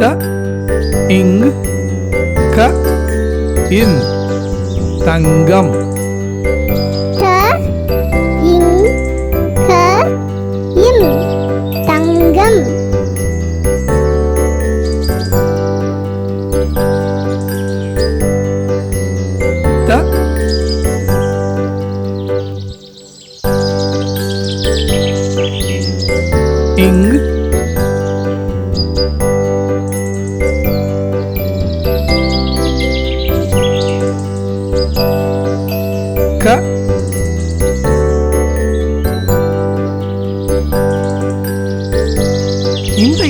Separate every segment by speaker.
Speaker 1: த இங் க இன் தங்கம்
Speaker 2: த இங் க இம் தங்கம்
Speaker 1: த இங்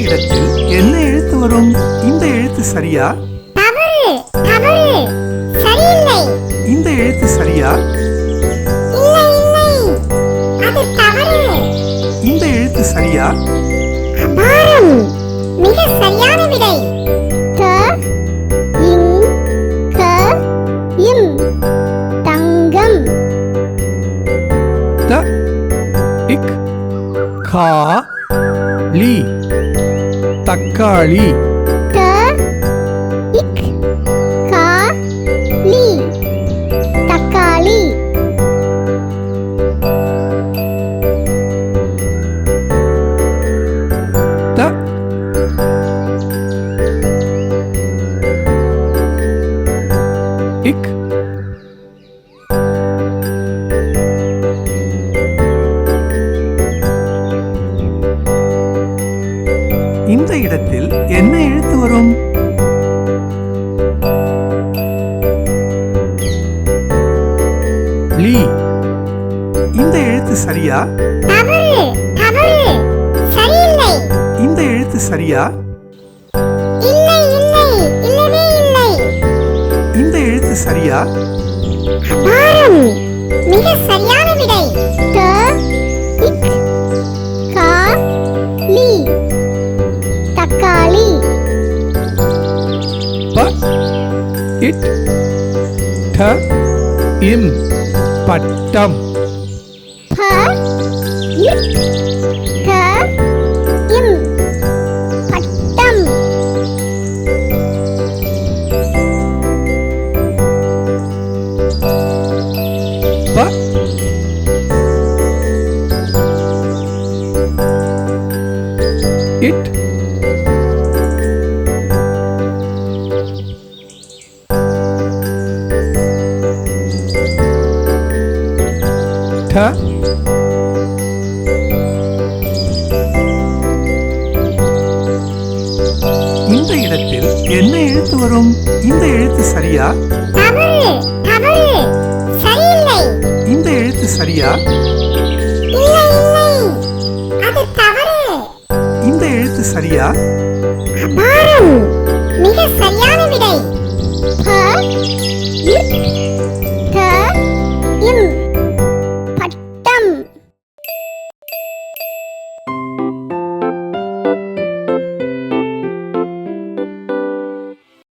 Speaker 1: இடத்தில் என்ன எழுத்து வரும்? இந்த எழுத்து சரியா? இந்த எழுத்து சரியா? இந்த எழுத்து சரியா?
Speaker 2: மிக சரியான விடை. த இங் க இம். தங்கம்.
Speaker 1: த இக் கா லி. தக்காளி
Speaker 2: த
Speaker 1: இந்த இடத்தில் என்ன எழுத்து வரும்? லீ. இந்த எழுத்து சரியா? இந்த எழுத்து சரியா?
Speaker 2: இல்லை இல்லை. இல்லவே இல்லை.
Speaker 1: இந்த எழுத்து சரியா?
Speaker 2: மிக சரியான விடை. ടിറ്റ് ഠ
Speaker 1: ഇം പട്ടം ட இந்த இடத்தில் என்ன எழுத்து வரும்? இந்த எழுத்து சரியா? இந்த எழுத்து சரியா? இந்த எழுத்து சரியா?
Speaker 2: மிக சரியான விடை.